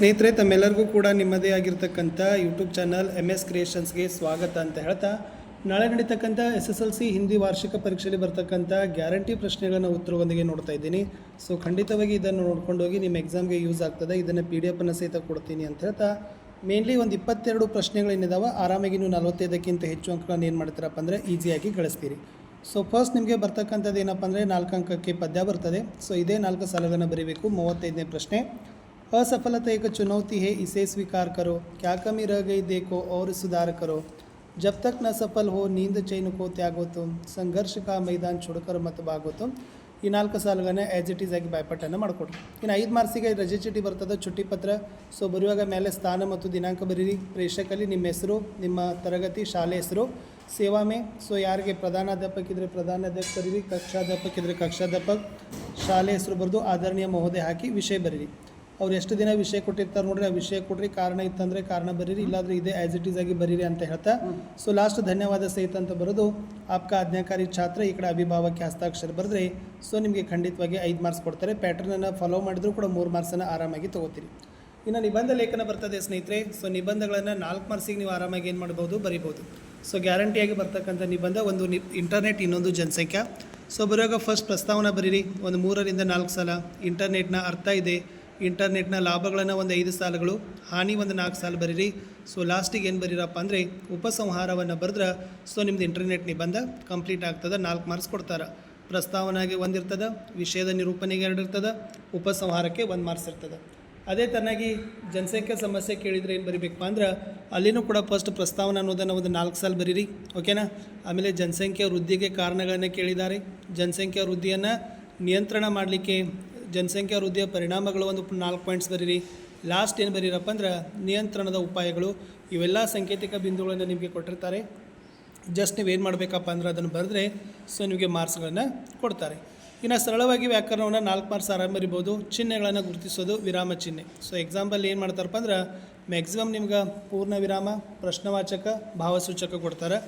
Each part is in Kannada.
ಸ್ನೇಹಿತರೆ, ತಮ್ಮೆಲ್ಲರಿಗೂ ಕೂಡ ನಿಮ್ಮದೇ ಆಗಿರ್ತಕ್ಕಂಥ ಯೂಟ್ಯೂಬ್ ಚಾನಲ್ ಎಂ ಎಸ್ ಕ್ರಿಯೇಷನ್ಸ್ಗೆ ಸ್ವಾಗತ ಅಂತ ಹೇಳ್ತಾ, ನಾಳೆ ನಡೀತಕ್ಕಂಥ S S L C Hindi ವಾರ್ಷಿಕ ಪರೀಕ್ಷೆಯಲ್ಲಿ ಬರ್ತಕ್ಕಂಥ ಗ್ಯಾರಂಟಿ ಪ್ರಶ್ನೆಗಳನ್ನು ಉತ್ತರವೊಂದಿಗೆ ನೋಡ್ತಾ ಇದ್ದೀನಿ. ಸೊ ಖಂಡಿತವಾಗಿ ಇದನ್ನು ನೋಡ್ಕೊಂಡು ಹೋಗಿ ನಿಮ್ಮ ಎಕ್ಸಾಮ್ಗೆ ಯೂಸ್ ಆಗ್ತದೆ, ಇದನ್ನು ಪಿ ಡಿ ಎಫನ್ನು ಸಹಿತ ಕೊಡ್ತೀನಿ ಅಂತ ಹೇಳ್ತಾ ಮೇನ್ಲಿ ಒಂದು ಇಪ್ಪತ್ತೆರಡು ಪ್ರಶ್ನೆಗಳೇನಿದಾವೆ ಆರಾಮಾಗಿ ನೀವು ನಲವತ್ತೈದಕ್ಕಿಂತ ಹೆಚ್ಚು ಅಂಕಗಳನ್ನು ಏನು ಮಾಡ್ತೀರಪ್ಪ ಅಂದರೆ ಈಸಿಯಾಗಿ ಗಳಿಸ್ತೀರಿ. ಸೊ ಫಸ್ಟ್ ನಿಮಗೆ ಬರ್ತಕ್ಕಂಥದ್ದು ಏನಪ್ಪ ಅಂದರೆ ನಾಲ್ಕು ಅಂಕಕ್ಕೆ ಪದ್ಯ ಬರ್ತದೆ. ಸೊ ಇದೇ ನಾಲ್ಕು ಸಾಲಗಳನ್ನು ಬರೀಬೇಕು, ಮೂವತ್ತೈದನೇ ಪ್ರಶ್ನೆ. असफलता एक चुनौती है इसे स्वीकार करो क्या कमी रह गई देखो और सुधार करो जब तक न सफल हो नींद चैन को त्यागो तुम संघर्ष का मैदान छोड़कर मत भागो तुम ಈ ನಾಲ್ಕು ಸಾಲುಗಳನ್ನ ಆ್ಯಸ್ ಇಟ್ ಈಸ್ ಆಗಿ ಬಾಯ್ಪಟ್ಟನ್ನು ಮಾಡಿಕೊಡ್ರಿ ಇನ್ನು ಐದು ಮಾರ್ಕ್ಸಿಗೆ ರಜೆ ಚೀಟಿ ಬರ್ತದೆ ಚುಟ್ಟಿ ಪತ್ರ ಸೊ ಬರುವಾಗ ಮೇಲೆ ಸ್ಥಾನ ಮತ್ತು ದಿನಾಂಕ ಬರೀರಿ ಪ್ರೇಕ್ಷಕಲ್ಲಿ ನಿಮ್ಮ ಹೆಸರು ನಿಮ್ಮ ತರಗತಿ ಶಾಲೆ ಹೆಸರು ಸೇವಾ ಮೇ ಸೊ ಯಾರಿಗೆ ಪ್ರಧಾನಾಧ್ಯಾಪಕ ಇದ್ದರೆ ಪ್ರಧಾನಾಧ್ಯಾಪಕ ಬರೀರಿ ಕಕ್ಷಾಧ್ಯಾಪಕ ಇದ್ದರೆ ಕಕ್ಷಾಧ್ಯಾಪಕ ಶಾಲೆ ಹೆಸರು ಬರೆದು ಆದರಣೀಯ ಮಹೋದಯ ಹಾಕಿ ವಿಷಯ ಬರೀರಿ ಅವ್ರು ಎಷ್ಟು ದಿನ ವಿಷಯ ಕೊಟ್ಟಿರ್ತಾರೆ ನೋಡ್ರಿ, ಆ ವಿಷಯ ಕೊಡ್ರಿ ಕಾರಣ ಇತ್ತಂದ್ರೆ ಕಾರಣ ಬರೀರಿ, ಇಲ್ಲಾಂದ್ರೆ ಇದೇ ಆಸ್ ಇಟ್ ಈಸ್ ಆಗಿ ಬರೀರಿ ಅಂತ ಹೇಳ್ತಾ. ಸೊ ಲಾಸ್ಟ್ ಧನ್ಯವಾದ ಸಹಿತ ಅಂತ ಬರೋದು, ಆಪ್ಕ ಆಜ್ಞಾಕಾರಿ ಛಾತ್ರ ಈ ಕಡೆ ಅಭಿಭಾವಕ್ಕೆ ಹಸ್ತಾಕ್ಷರ ಬರೆದ್ರೆ ಸೊ ನಿಮಗೆ ಖಂಡಿತವಾಗಿ ಐದು ಮಾರ್ಕ್ಸ್ ಕೊಡ್ತಾರೆ. ಪ್ಯಾಟರ್ನನ್ನು ಫಾಲೋ ಮಾಡಿದ್ರು ಕೂಡ ಮೂರು ಮಾರ್ಕ್ಸನ್ನು ಆರಾಮಾಗಿ ತಗೋತೀರಿ. ಇನ್ನು ನಿಬಂಧ ಲೇಖನ ಬರ್ತದೆ ಸ್ನೇಹಿತರೆ ಸೊ ನಿಬಂಧಗಳನ್ನು ನಾಲ್ಕು ಮಾರ್ಕ್ಸಿಗೆ ನೀವು ಆರಾಮಾಗಿ ಏನು ಮಾಡ್ಬೋದು, ಬರಿಬೋದು. ಸೊ ಗ್ಯಾರಂಟಿಯಾಗಿ ಬರ್ತಕ್ಕಂಥ ನಿಬಂಧ ಒಂದು ನಿ ಇಂಟರ್ನೆಟ್ ಇನ್ನೊಂದು ಜನಸಂಖ್ಯಾ. ಸೊ ಬರುವಾಗ ಫಸ್ಟ್ ಪ್ರಸ್ತಾವನೆ ಬರೀರಿ, ಒಂದು ಮೂರರಿಂದ ನಾಲ್ಕು ಸಲ ಇಂಟರ್ನೆಟ್ನ ಅರ್ಥ ಇದೆ. ಇಂಟರ್ನೆಟ್ನ ಲಾಭಗಳನ್ನು ಒಂದು ಐದು ಸಾಲುಗಳು, ಹಾನಿ ಒಂದು ನಾಲ್ಕು ಸಾಲು ಬರೀರಿ. ಸೊ ಲಾಸ್ಟಿಗೆ ಏನು ಬರೀರಪ್ಪ ಅಂದರೆ, ಉಪಸಂಹಾರವನ್ನು ಬರೆದ್ರೆ ಸೊ ನಿಮ್ದು ಇಂಟರ್ನೆಟ್ ನಿಬಂಧ ಕಂಪ್ಲೀಟ್ ಆಗ್ತದೆ, ನಾಲ್ಕು ಮಾರ್ಕ್ಸ್ ಕೊಡ್ತಾರೆ. ಪ್ರಸ್ತಾವನೆಗೆ ಒಂದಿರ್ತದೆ ವಿಷಯದ ನಿರೂಪಣೆಗೆ ಎರಡು ಇರ್ತದೆ, ಉಪಸಂಹಾರಕ್ಕೆ ಒಂದು ಮಾರ್ಕ್ಸ್ ಇರ್ತದೆ. ಅದೇ ತನ್ನಾಗಿ ಜನಸಂಖ್ಯಾ ಸಮಸ್ಯೆ ಕೇಳಿದರೆ ಏನು ಬರೀಬೇಕಪ್ಪ ಅಂದ್ರೆ, ಅಲ್ಲಿನೂ ಕೂಡ ಫಸ್ಟ್ ಪ್ರಸ್ತಾವನೆ ಅನ್ನೋದನ್ನು ಒಂದು ನಾಲ್ಕು ಸಾಲ ಬರೀರಿ ಓಕೆನಾ ಆಮೇಲೆ ಜನಸಂಖ್ಯೆ ವೃದ್ಧಿಗೆ ಕಾರಣಗಳನ್ನು ಕೇಳಿದ್ದಾರೆ. ಜನಸಂಖ್ಯಾ ವೃದ್ಧಿಯನ್ನು ನಿಯಂತ್ರಣ ಮಾಡಲಿಕ್ಕೆ ಜನಸಂಖ್ಯಾ ವೃದ್ಧಿಯ ಪರಿಣಾಮಗಳು ಒಂದು ನಾಲ್ಕು ಪಾಯಿಂಟ್ಸ್ ಬರೀರಿ. ಲಾಸ್ಟ್ ಏನು ಬರೀರಪ್ಪ ಅಂದ್ರೆ ನಿಯಂತ್ರಣದ ಉಪಾಯಗಳು. ಇವೆಲ್ಲ ಸಾಂಕೇತಿಕ ಬಿಂದುಗಳನ್ನು ನಿಮಗೆ ಕೊಟ್ಟಿರ್ತಾರೆ. ಜಸ್ಟ್ ನೀವು ಏನು ಮಾಡಬೇಕಪ್ಪ ಅಂದ್ರೆ ಅದನ್ನು ಬರೆದ್ರೆ ಸೊ ನಿಮಗೆ ಮಾರ್ಕ್ಸ್ಗಳನ್ನು ಕೊಡ್ತಾರೆ. ಇನ್ನು ಸರಳವಾಗಿ ವ್ಯಾಕರಣವನ್ನು ನಾಲ್ಕು ಮಾರ್ಕ್ಸ್ ಆರಾಮ ಬರಿಬೋದು ಚಿಹ್ನೆಗಳನ್ನು ಗುರುತಿಸೋದು ವಿರಾಮ ಚಿಹ್ನೆ. ಸೊ ಎಕ್ಸಾಂಪಲ್ ಏನು ಮಾಡ್ತಾರಪ್ಪ ಅಂದ್ರೆ ಮ್ಯಾಕ್ಸಿಮಮ್ ನಿಮ್ಗೆ ಪೂರ್ಣ ವಿರಾಮ, ಪ್ರಶ್ನವಾಚಕ, ಭಾವಸೂಚಕ ಕೊಡ್ತಾರೆ.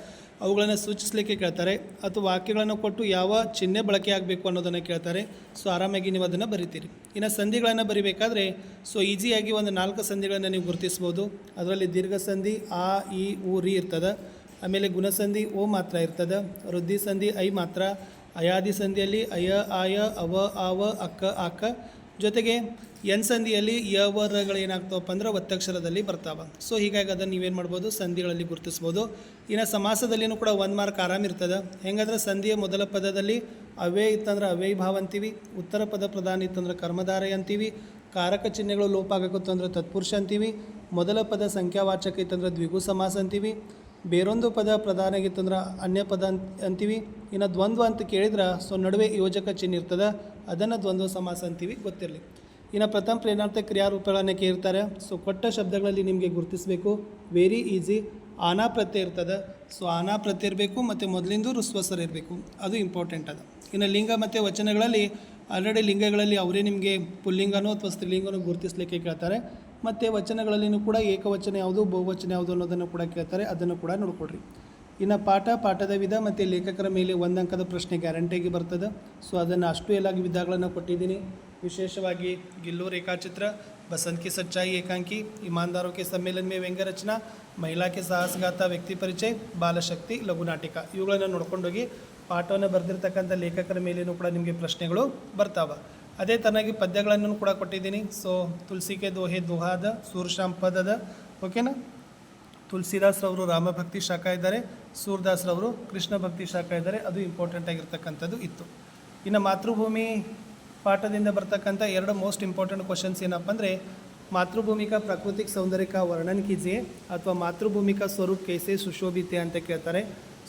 ಅವುಗಳನ್ನು ಸೂಚಿಸಲಿಕ್ಕೆ ಕೇಳ್ತಾರೆ. ಅಥವಾ ವಾಕ್ಯಗಳನ್ನು ಕೊಟ್ಟು ಯಾವ ಚಿಹ್ನೆ ಬಳಕೆ ಆಗಬೇಕು ಅನ್ನೋದನ್ನು ಕೇಳ್ತಾರೆ. ಸೊ ಆರಾಮಾಗಿ ನೀವು ಅದನ್ನು ಬರಿತೀರಿ. ಇನ್ನು ಸಂಧಿಗಳನ್ನು ಬರಿಬೇಕಾದ್ರೆ ಸೊ ಈಸಿಯಾಗಿ ಒಂದು ನಾಲ್ಕು ಸಂಧಿಗಳನ್ನು ನೀವು ಗುರುತಿಸ್ಬೋದು. ಅದರಲ್ಲಿ ದೀರ್ಘ ಸಂಧಿ, ಆ ಇ ಉ, ರಿ ಇರ್ತದೆ. ಆಮೇಲೆ ಗುಣಸಂಧಿ, ಓ ಮಾತ್ರ ಇರ್ತದೆ. ವೃದ್ಧಿ ಸಂಧಿ, ಐ ಮಾತ್ರ. ಅಯಾದಿ ಸಂಧಿಯಲ್ಲಿ ಅಯ, ಆಯ, ಅವ, ಆವ ಅಕ್ಕ ಆಕ. ಜೊತೆಗೆ ಎನ್ ಸಂಧಿಯಲ್ಲಿ ಯವರಗಳು ಏನಾಗ್ತಾವಪ್ಪ ಅಂದ್ರೆ ಒತ್ತಕ್ಷರದಲ್ಲಿ ಬರ್ತಾವ. ಸೊ ಹೀಗಾಗಿ ಅದನ್ನು ನೀವೇನು ಮಾಡ್ಬೋದು? ಸಂಧಿಗಳಲ್ಲಿ ಗುರುತಿಸ್ಬೋದು. ಇನ್ನು ಸಮಾಸದಲ್ಲಿನೂ ಕೂಡ ಒಂದು ಮಾರ್ಕ್ ಆರಾಮ ಇರ್ತದೆ. ಹೆಂಗಂದ್ರೆ ಸಂಧಿಯ ಮೊದಲ ಪದದಲ್ಲಿ ಅವೇ ಇತ್ತಂದ್ರೆ ಅವ್ಯಯ ಭಾವ ಅಂತೀವಿ. ಉತ್ತರ ಪದ ಪ್ರಧಾನ ಇತ್ತಂದ್ರೆ ಕರ್ಮಧಾರೆ ಅಂತೀವಿ. ಕಾರಕ ಚಿಹ್ನೆಗಳು ಲೋಪ ಆಗಕ್ಕಂದ್ರೆ ತತ್ಪುರುಷ ಅಂತೀವಿ. ಮೊದಲ ಪದ ಸಂಖ್ಯಾವಾಚಕ ಇತ್ತಂದ್ರೆ ದ್ವಿಗು ಸಮಾಸ ಅಂತೀವಿ. ಬೇರೊಂದು ಪದ ಪ್ರಧಾನ ಆಗಿತ್ತಂದ್ರೆ ಅನ್ಯ ಪದ ಅಂತ ಅಂತೀವಿ. ಇನ್ನು ದ್ವಂದ್ವ ಅಂತ ಕೇಳಿದ್ರೆ ಸೊ ನಡುವೆ ಯೋಜಕ ಚಿಹ್ನೆ ಇರ್ತದೆ. ಅದನ್ನು ದ್ವಂದ್ವ ಸಮಾಸ ಅಂತೀವಿ ಗೊತ್ತಿರಲಿ. ಇನ್ನು ಪ್ರಥಮ ಪ್ರೇರಣಾರ್ಥ ಕ್ರಿಯಾರೂಪಗಳನ್ನು ಕೇಳ್ತಾರೆ. ಸೊ ಕೊಟ್ಟ ಶಬ್ದಗಳಲ್ಲಿ ನಿಮಗೆ ಗುರುತಿಸಬೇಕು. ವೆರಿ ಈಸಿ ಆನಾ ಪ್ರತ್ಯಯ ಇರ್ತದೆ. ಸೊ ಆನಾ ಪ್ರತ್ಯಯ ಇರಬೇಕು ಮತ್ತು ಮೊದಲಿಂದು ರುಸ್ವಸರ ಇರಬೇಕು. ಅದು ಇಂಪಾರ್ಟೆಂಟ್ ಅದು. ಇನ್ನು ಲಿಂಗ ಮತ್ತು ವಚನಗಳಲ್ಲಿ ಆಲ್ರೆಡಿ ಲಿಂಗಗಳಲ್ಲಿ ಅವರೇ ನಿಮಗೆ ಪುಲ್ಲಿಂಗನೋ ಅಥವಾ ಸ್ತ್ರೀಲಿಂಗನೋ ಗುರುತಿಸಲಿಕ್ಕೆ ಕೇಳ್ತಾರೆ. ಮತ್ತು ವಚನಗಳಲ್ಲಿನೂ ಕೂಡ ಏಕವಚನ ಯಾವುದು, ಬಹುವಚನ ಯಾವುದು ಅನ್ನೋದನ್ನು ಕೂಡ ಕೇಳ್ತಾರೆ. ಅದನ್ನು ಕೂಡ ನೋಡ್ಕೊಡ್ರಿ ಇನ್ನು ಪಾಠ, ಪಾಠದ ವಿಧ ಮತ್ತು ಲೇಖಕರ ಮೇಲೆ ಒಂದು ಅಂಕದ ಪ್ರಶ್ನೆ ಗ್ಯಾರಂಟಿಯಾಗಿ ಬರ್ತದೆ. ಸೊ ಅದನ್ನು ಅಷ್ಟು ಎಲ್ಲ ವಿಧಗಳನ್ನು ಕೊಟ್ಟಿದ್ದೀನಿ. ವಿಶೇಷವಾಗಿ ಗಿಲ್ಲು ರೇಖಾಚಿತ್ರ बसंत की सच्चाई एकांकी ईमानदारों के सम्मेलन में ವ್ಯಂಗ್ಯ ರಚನಾ ಮಹಿಳಾ ಕೆ ಸಾಹಸಗಾತ ವ್ಯಕ್ತಿ ಪರಿಚಯ ಬಾಲಶಕ್ತಿ ಲಘು ನಾಟಿಕ ಇವುಗಳನ್ನು ನೋಡ್ಕೊಂಡೋಗಿ ಪಾಠವನ್ನು ಬರೆದಿರ್ತಕ್ಕಂಥ ಲೇಖಕರ ಮೇಲೇನೂ ಕೂಡ ನಿಮಗೆ ಪ್ರಶ್ನೆಗಳು ಬರ್ತಾವೆ ಅದೇ ತರನಾಗಿ ಪದ್ಯಗಳನ್ನು ಕೂಡ ಕೊಟ್ಟಿದ್ದೀನಿ ಸೊ ತುಳಸಿಕೆ ದೋಹೆ ದುಹಾದ ಸೂರ್ಶಾಮ್ ಪದದ ಓಕೆನಾ ತುಳಸಿದಾಸ್ ರವರು ರಾಮಭಕ್ತಿ ಶಾಖ ಇದ್ದಾರೆ ಸೂರ್ದಾಸ್ ರವರು ಕೃಷ್ಣ ಭಕ್ತಿ ಶಾಖ ಇದ್ದಾರೆ ಅದು ಇಂಪಾರ್ಟೆಂಟ್ ಆಗಿರ್ತಕ್ಕಂಥದ್ದು ಇತ್ತು ಇನ್ನು ಮಾತೃಭೂಮಿ ಪಾಠದಿಂದ ಬರ್ತಕ್ಕಂಥ ಎರಡು ಮೋಸ್ಟ್ ಇಂಪಾರ್ಟೆಂಟ್ ಕ್ವಶನ್ಸ್ ಏನಪ್ಪ ಅಂದರೆ, ಮಾತೃಭೂಮಿಕ ಪ್ರಾಕೃತಿಕ ಸೌಂದರ್ಯಕ ವರ್ಣನ್ ಕಿಜೆ ಅಥವಾ ಮಾತೃಭೂಮಿಕ ಸ್ವರೂಪ್ ಕೈಸೆ ಸುಶೋಭಿತೆ ಅಂತ ಕೇಳ್ತಾರೆ.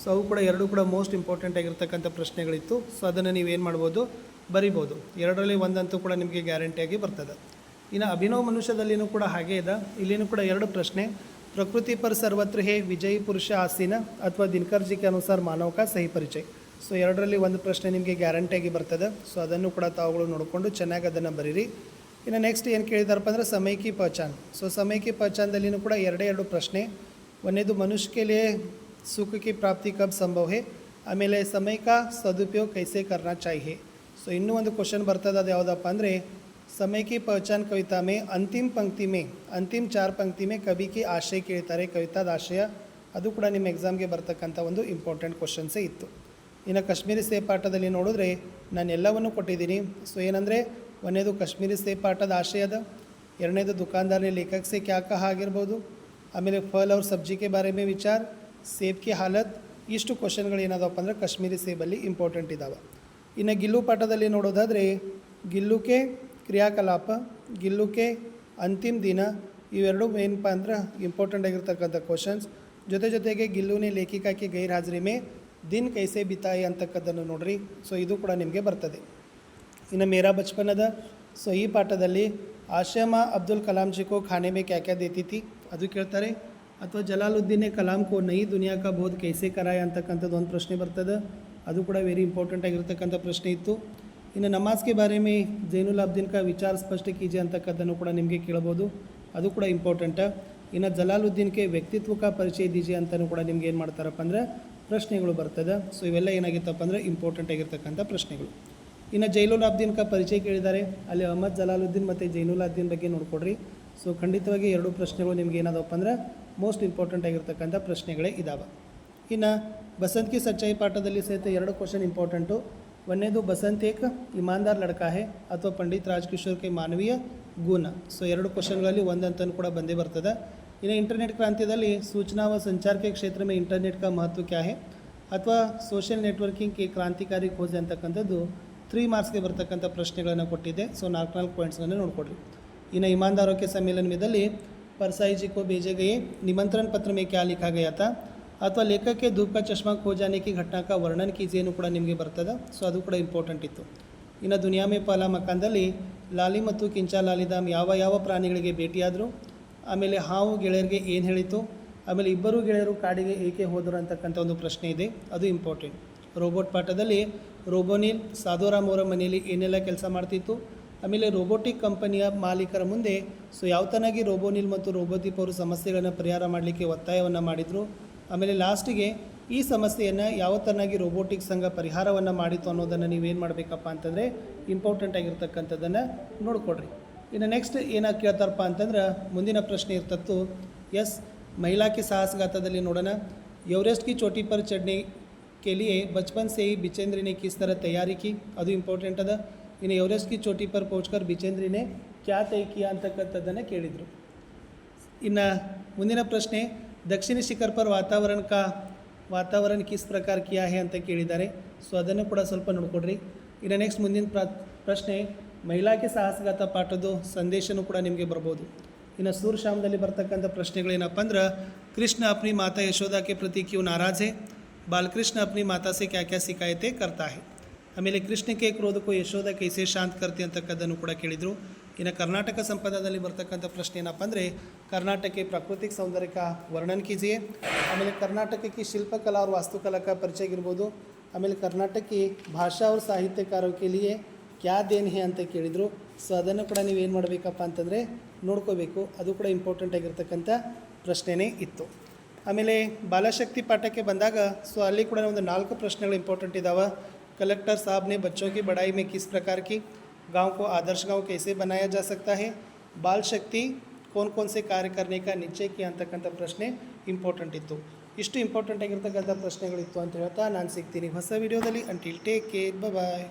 ಸೊ ಅವು ಕೂಡ ಎರಡೂ ಕೂಡ ಮೋಸ್ಟ್ ಇಂಪಾರ್ಟೆಂಟ್ ಆಗಿರ್ತಕ್ಕಂಥ ಪ್ರಶ್ನೆಗಳಿತ್ತು. ಸೊ ಅದನ್ನು ನೀವೇನು ಮಾಡ್ಬೋದು? ಬರಿಬೋದು. ಎರಡರಲ್ಲಿ ಒಂದಂತೂ ಕೂಡ ನಿಮಗೆ ಗ್ಯಾರಂಟಿಯಾಗಿ ಬರ್ತದೆ. ಇನ್ನು ಅಭಿನವ ಮನುಷ್ಯದಲ್ಲಿನೂ ಕೂಡ ಹಾಗೇ ಇದೆ. ಇಲ್ಲಿನೂ ಕೂಡ ಎರಡು ಪ್ರಶ್ನೆ. ಪ್ರಕೃತಿ ಪರ್ ಸರ್ವತ್ರ ಹೇ ವಿಜಯಿ ಪುರುಷ ಆಸೀನ ಅಥವಾ ದಿನಕರ್ಜಿಕೆ ಅನುಸಾರ ಮಾನವಕ ಸಹಿ ಪರಿಚಯ. ಸೊ ಎರಡರಲ್ಲಿ ಒಂದು ಪ್ರಶ್ನೆ ನಿಮಗೆ ಗ್ಯಾರಂಟಿಯಾಗಿ ಬರ್ತದೆ. ಸೊ ಅದನ್ನು ಕೂಡ ತಾವುಗಳು ನೋಡಿಕೊಂಡು ಚೆನ್ನಾಗಿ ಅದನ್ನು ಬರೀರಿ. ಇನ್ನು ನೆಕ್ಸ್ಟ್ ಏನು ಕೇಳಿದಾರಪ್ಪ ಅಂದರೆ ಸಮೈಕಿ ಪಹಚಾನ್ ಸೊ ಸಮೈಕಿ ಪಚಾನ್ದಲ್ಲಿನೂ ಕೂಡ ಎರಡೇ ಎರಡು ಪ್ರಶ್ನೆ. ಒಂದೇದು ಮನುಷ್ಯಕ್ಕೆ ಸುಖಕ್ಕೆ ಪ್ರಾಪ್ತಿ ಕಬ್ ಸಂಭವ? ಹೇ ಆಮೇಲೆ ಸಮಯಕ ಸದುಪಯೋಗ ಕೈಸೆ ಕರ್ನಾ ಚಾಹಿ ಸೊ ಇನ್ನೂ ಒಂದು ಕ್ವಶನ್ ಬರ್ತದೆ, ಅದು ಯಾವುದಪ್ಪ ಅಂದರೆ, ಸಮಯಕ್ಕೆ ಪಹಚಾನ್ ಕವಿತಾ ಮೇ ಅಂತಿಮ ಪಂಕ್ತಿ ಮೇ, ಅಂತಿಮ ಚಾರ್ ಪಂಕ್ತಿ ಮೇ ಕವಿಗೆ ಆಶಯ ಕೇಳ್ತಾರೆ ಕವಿತಾದ ಆಶಯ ಅದು ಕೂಡ ನಿಮ್ಮ ಎಕ್ಸಾಮ್ಗೆ ಬರ್ತಕ್ಕಂಥ ಒಂದು ಇಂಪಾರ್ಟೆಂಟ್ ಕ್ವಶನ್ಸೇ ಇತ್ತು. ಇನ್ನು ಕಾಶ್ಮೀರಿ ಸೇಫ್ ಪಾಠದಲ್ಲಿ ನೋಡಿದ್ರೆ ನಾನು ಎಲ್ಲವನ್ನು ಕೊಟ್ಟಿದ್ದೀನಿ. ಸೊ ಏನಂದರೆ ಒಂದನೇದು ಕಾಶ್ಮೀರಿ ಸೇ ಪಾಠದ ಆಶಯದ ಎರಡನೇದು ದುಕಾನ್ದಾರಿ ಲೇಖಕ್ ಸೇಕ್ ಕ್ಯಾ ಕಹ ಆಗಿರ್ಬೋದು, ಆಮೇಲೆ ಫಲ್ ಅವ್ರ ಸಬ್ಜಿ ಕೆ ಬಾರೆ ಮೇ ವಿಚಾರ, ಸೇಬ್ ಕಿ ಹಾಲತ್, ಇಷ್ಟು ಕ್ವಶನ್ಗಳು ಏನಾದವಪ್ಪ ಅಂದರೆ ಕಾಶ್ಮೀರಿ ಸೇಬಲ್ಲಿ ಇಂಪಾರ್ಟೆಂಟ್ ಇದ್ದಾವೆ ಇನ್ನು ಗಿಲ್ಲು ಪಾಠದಲ್ಲಿ ನೋಡೋದಾದರೆ ಗಿಲ್ಲುಕೆ ಕ್ರಿಯಾಕಲಾಪ ಗಿಲ್ಲುಕೆ ಅಂತಿಮ ದಿನ, ಇವೆರಡು ಏನಪ್ಪ ಅಂದ್ರೆ ಇಂಪಾರ್ಟೆಂಟ್ ಆಗಿರ್ತಕ್ಕಂಥ ಕ್ವಶನ್ಸ್ ಜೊತೆ ಜೊತೆಗೆ ಗಿಲ್ಲುನೇ ಲೇಖಿಕಾಕಿ ಹಾಜರಿ ಮೇ ದಿನ್ ಕೈಸೆ ಬಿತಾಯಿ ಅಂತಕ್ಕದ್ದನ್ನು ನೋಡ್ರಿ. ಸೊ ಇದು ಕೂಡ ನಿಮಗೆ ಬರ್ತದೆ. ಇನ್ನು ಮೇರಾ ಬಚ್ಪನದ ಸೊ ಈ ಪಾಠದಲ್ಲಿ ಆಶಮ ಅಬ್ದುಲ್ ಕಲಾಂ ಜಿ ಖಾನೆ ಮೇ ಕ್ಯಾ ಕ್ಯಾ ದೇತಿತಿ? ಅದು ಕೇಳ್ತಾರೆ. ಅಥವಾ ಜಲಾಲುದ್ದೀನ್ ಕಲಾಂ ಕೋ ನೈ ದುನಿಯಾ ಕಾ ಬೋಧ್ ಕೈಸೆ ಕರಾಯ ಅಂತಕ್ಕಂಥದ್ದು ಒಂದು ಪ್ರಶ್ನೆ ಬರ್ತದೆ. ಅದು ಕೂಡ ವೆರಿ ಇಂಪಾರ್ಟೆಂಟ್ ಆಗಿರ್ತಕ್ಕಂಥ ಪ್ರಶ್ನೆ ಇತ್ತು. ಇನ್ನು ನಮಾಜ್ಗೆ ಬಾರೆ ಮೇ ಜೈನುಲ್ ಅಬ್ದಿನ್ ಕಾ ವಿಚಾರ ಸ್ಪಷ್ಟ ಕೀಜೆ ಅಂತಕ್ಕದ್ದನ್ನು ಕೂಡ ನಿಮಗೆ ಕೇಳ್ಬೋದು. ಅದು ಕೂಡ ಇಂಪಾರ್ಟೆಂಟ ಇನ್ನು ಜಲಾಲುದ್ದೀನ್ಗೆ ವ್ಯಕ್ತಿತ್ವ ಕಾ ಪರಿಚಯ ದೀಜೆ ಅಂತಲೂ ಕೂಡ ನಿಮ್ಗೆ ಏನು ಮಾಡ್ತಾರಪ್ಪ ಅಂದರೆ ಪ್ರಶ್ನೆಗಳು ಬರ್ತದೆ. ಸೊ ಇವೆಲ್ಲ ಏನಾಗಿತ್ತಪ್ಪ ಅಂದರೆ ಇಂಪಾರ್ಟೆಂಟ್ ಆಗಿರ್ತಕ್ಕಂಥ ಪ್ರಶ್ನೆಗಳು. ಇನ್ನು ಜೈನುಲ್ ಅಬ್ದೀನ್ ಕಾ ಪರಿಚಯ ಕೇಳಿದ್ದಾರೆ. ಅಲ್ಲಿ ಅಹಮದ್ ಜಲಾಲುದ್ದೀನ್ ಮತ್ತು ಜೈನುಲ್ ಅಬ್ದೀನ್ ಬಗ್ಗೆ ನೋಡ್ಕೊಡ್ರಿ. ಸೊ ಖಂಡಿತವಾಗಿ ಎರಡು ಪ್ರಶ್ನೆಗಳು ನಿಮ್ಗೆ ಏನಾದವಪ್ಪ ಅಂದ್ರೆ ಮೋಸ್ಟ್ ಇಂಪಾರ್ಟೆಂಟ್ ಆಗಿರ್ತಕ್ಕಂಥ ಪ್ರಶ್ನೆಗಳೇ ಇದ್ದಾವೆ ಇನ್ನು ಬಸಂತ್ ಕಿ ಸಚ್ಚಾಯಿ ಪಾಠದಲ್ಲಿ ಸಹಿತ ಎರಡು ಕ್ವಶನ್ ಇಂಪಾರ್ಟೆಂಟು ಒಂದನೇದು ಬಸಂತ್ ಏಕ್, ಇಮಾನ್ದಾರ್ ಲಡ್ಕಾ ಹೇ ಅಥವಾ ಪಂಡಿತ್ ರಾಜ್ಕಿಶೋರ್ ಕೆ ಮಾನವೀಯ ಗುಣ. ಸೊ ಎರಡು ಕ್ವಶನ್ಗಳಲ್ಲಿ ಒಂದಂತನೂ ಕೂಡ ಬಂದೇ ಬರ್ತದೆ. ಇನ್ನು ಇಂಟರ್ನೆಟ್ ಕ್ರಾಂತಿಯಲ್ಲಿ ಸೂಚನಾ ವ ಸಂಚಾರ ಕೆ ಕ್ಷೇತ್ರ में ಇಂಟರ್ನೆಟ್ का महत्व क्या है ಅಥವಾ ಸೋಷಿಯಲ್ ನೆಟ್ವರ್ಕಿಂಗ್ ಕೆ ಕ್ರಾಂತಿಕಾರಿ ಖೋಜ್ ಅಂತಕ್ಕಂಥದ್ದು ತ್ರೀ ಮಾರ್ಕ್ಸ್ಗೆ ಬರ್ತಕ್ಕಂಥ ಪ್ರಶ್ನೆಗಳನ್ನು ಕೊಟ್ಟಿದ್ದೆ ಸೊ ನಾಲ್ಕು ನಾಲ್ಕು ಪಾಯಿಂಟ್ಸ್ಗಳನ್ನು ನೋಡ್ಕೊಡ್ರಿ ಇನ್ನು ईमानदारों के सम्मेलन ದಲ್ಲಿ परसाई जी को भेजे गए निमंत्रण पत्र में क्या लिखा गया था ಅಥವಾ ಲೇಖಕ್ಕೆ ಧೂಪ್ का चश्मा खो जाने की घटना का ವರ್ಣನ್ ಕೀಜಿಯನ್ನು ಕೂಡ ನಿಮಗೆ ಬರ್ತದೆ ಸೊ ಅದು ಕೂಡ ಇಂಪಾರ್ಟೆಂಟ್ ಇತ್ತು ಇನ್ನು ದುನಿಯಾ ಮೇ ಪಾಲ ಮಕಾನ್ದಲ್ಲಿ ಲಾಲಿ ಮತ್ತು ಕಿಂಚಾ ಲಾಲಿದಾಮ್ ಯಾವ ಯಾವ ಪ್ರಾಣಿಗಳಿಗೆ ಭೇಟಿಯಾದರು ಆಮೇಲೆ ಹಾವು ಗೆಳೆಯರಿಗೆ ಏನು ಹೇಳಿತು? ಆಮೇಲೆ ಇಬ್ಬರು ಗೆಳೆಯರು ಕಾಡಿಗೆ ಏಕೆ ಹೋದರು ಅಂತಕ್ಕಂಥ ಒಂದು ಪ್ರಶ್ನೆ ಇದೆ. ಅದು ಇಂಪಾರ್ಟೆಂಟ್ ರೋಬೋಟ್ ಪಾಠದಲ್ಲಿ ರೋಬೋನಿಲ್ ಸಾಧುರಾಮ್ ಅವರ ಮನೆಯಲ್ಲಿ ಏನೆಲ್ಲ ಕೆಲಸ ಮಾಡ್ತಿತ್ತು? ಆಮೇಲೆ ರೋಬೋಟಿಕ್ ಕಂಪನಿಯ ಮಾಲೀಕರ ಮುಂದೆ ಸೊ ಯಾವ ತನಾಗಿ ರೋಬೋನಿಲ್ ಮತ್ತು ರೋಬೋದೀಪ್ ಅವರು ಸಮಸ್ಯೆಗಳನ್ನು ಪರಿಹಾರ ಮಾಡಲಿಕ್ಕೆ ಒತ್ತಾಯವನ್ನು ಮಾಡಿದರು. ಆಮೇಲೆ ಲಾಸ್ಟಿಗೆ ಈ ಸಮಸ್ಯೆಯನ್ನು ಯಾವ ತನಾಗಿ ರೋಬೋಟಿಕ್ ಸಂಘ ಪರಿಹಾರವನ್ನು ಮಾಡಿತು ಅನ್ನೋದನ್ನು ನೀವೇನು ಮಾಡಬೇಕಪ್ಪ ಅಂತಂದರೆ ಇಂಪಾರ್ಟೆಂಟ್ ಆಗಿರ್ತಕ್ಕಂಥದ್ದನ್ನು ನೋಡ್ಕೊಡ್ರಿ ಇನ್ನು ನೆಕ್ಸ್ಟ್ ಏನಾಗಿ ಕೇಳ್ತಾರಪ್ಪ ಅಂತಂದ್ರೆ ಮುಂದಿನ ಪ್ರಶ್ನೆ ಇರ್ತತ್ತು, ಎಸ್ ಮಹಿಳಾ के ಸಾಹಸಘಾತದಲ್ಲಿ ನೋಡೋಣ. ಎವರೆಸ್ಟ್ ಕಿ ಚೋಟಿ ಪರ್ ಚಡ್ನಿ ಕೆಲಿಯೇ ಬಚ್ಪನ್ ಸೇಯಿ से ಕಿಸ್ बिचेंद्री ತಯಾರಿಕೆ किस तरह ಅದು ಇಂಪಾರ್ಟೆಂಟ್ ಅದ. ಇನ್ನು ಎವರೆಸ್ಟ್ ಚೋಟಿ ಪರ್ ಪೋಚ್ಕರ್ बिचेंद्री ಕ್ಯಾ ತೈ ಕಿಯಾ ಅಂತ ಅಂತಕ್ಕಂಥದ್ದನ್ನು ಕೇಳಿದರು. ಇನ್ನು ಮುಂದಿನ ಪ್ರಶ್ನೆ, ದಕ್ಷಿಣ ಶಿಖರ್ ಪರ್ ವಾತಾವರಣ ಕಾ, ವಾತಾವರಣ ಕಿಸ್ ಪ್ರಕಾರ ಕಿಯಾ ಹೇ ಅಂತ ಕೇಳಿದ್ದಾರೆ. ಸೊ ಅದನ್ನು ಕೂಡ ಸ್ವಲ್ಪ ನೋಡಿಕೊಡ್ರಿ. ಇನ್ನು ನೆಕ್ಸ್ಟ್ ಮುಂದಿನ ಪ್ರಶ್ನೆ ಮಹಿಳಾಗೆ ಸಾಹಸಗಾತ ಪಾಠದ್ದು ಸಂದೇಶನೂ ಕೂಡ ನಿಮಗೆ ಬರ್ಬೋದು. ಇನ್ನು ಸೂರ್ಶಾಮದಲ್ಲಿ ಬರ್ತಕ್ಕಂಥ ಪ್ರಶ್ನೆಗಳೇನಪ್ಪ ಅಂದ್ರೆ, ಕೃಷ್ಣ ಅಪ್ನಿ ಮಾತಾ ಯಶೋದಾಕ್ಕೆ ಪ್ರತಿ ಕ್ಯೂ ನಾರಾಜೆ, ಬಾಲಕೃಷ್ಣ ಅಪ್ನಿ ಮಾತಾಸೆ ಕ್ಯಾ ಕ್ಯಾ ಶಿಕಾಯತೆ ಕರ್ತಾಹೆ. ಆಮೇಲೆ ಕೃಷ್ಣಕ್ಕೆ ಕ್ರೋಧಕ್ಕೂ ಯಶೋದಾ ಕೈಸೆ ಶಾಂತ್ ಕರ್ತಿ ಅಂತಕ್ಕದ್ದನ್ನು ಕೂಡ ಕೇಳಿದರು. ಇನ್ನು ಕರ್ನಾಟಕ ಸಂಪದದಲ್ಲಿ ಬರ್ತಕ್ಕಂಥ ಪ್ರಶ್ನೆ ಏನಪ್ಪ ಅಂದರೆ, ಕರ್ನಾಟಕಕ್ಕೆ ಪ್ರಾಕೃತಿಕ ಸೌಂದರ್ಯಕ್ಕೆ ವರ್ಣನ್ ಕೀಜಿಯೇ, ಆಮೇಲೆ ಕರ್ನಾಟಕಕ್ಕೆ ಶಿಲ್ಪಕಲಾ ಅವ್ರ ವಾಸ್ತುಕಲಾಕ ಪರಿಚಯ ಇರ್ಬೋದು ಆಮೇಲೆ ಕರ್ನಾಟಕಿ ಭಾಷಾ ಅವ್ರ ಸಾಹಿತ್ಯಕಾರಕ್ಕೆ ಲಿಯೇ ಕ್ಯಾ ದೇನ್ ಹೇ ಅಂತ ಕೇಳಿದರು ಸೊ ಅದನ್ನು ಕೂಡ ನೀವು ಏನು ಮಾಡಬೇಕಪ್ಪ ಅಂತಂದರೆ ನೋಡ್ಕೋಬೇಕು ಅದು ಕೂಡ ಇಂಪಾರ್ಟೆಂಟ್ ಆಗಿರ್ತಕ್ಕಂಥ ಪ್ರಶ್ನೆನೇ ಇತ್ತು ಆಮೇಲೆ ಬಾಲಶಕ್ತಿ ಪಾಠಕ್ಕೆ ಬಂದಾಗ ಸೊ ಅಲ್ಲಿ ಕೂಡ ಒಂದು ನಾಲ್ಕು ಪ್ರಶ್ನೆಗಳು ಇಂಪಾರ್ಟೆಂಟ್ ಇದ್ದಾವೆ कलेक्टर साहब ने बच्चों की बढ़ाई में किस प्रकार की गांव को आदर्श गांव कैसे बनाया जा सकता है बाल शक्ति कौन कौन से कार्य करने का ನಿಶ್ಚಯ ಕಿ ಅಂತಕ್ಕಂಥ ಪ್ರಶ್ನೆ ಇಂಪಾರ್ಟೆಂಟ್ ಇತ್ತು ಇಷ್ಟು ಇಂಪಾರ್ಟೆಂಟ್ ಆಗಿರ್ತಕ್ಕಂಥ ಪ್ರಶ್ನೆಗಳಿತ್ತು ಅಂತ ಹೇಳ್ತಾ ನಾನು ಸಿಗ್ತೀನಿ ಹೊಸ ವಿಡಿಯೋದಲ್ಲಿ ಅಂಟಿಲ್ ಟೇಕ್ ಕೇರ್ ಬಾಯ್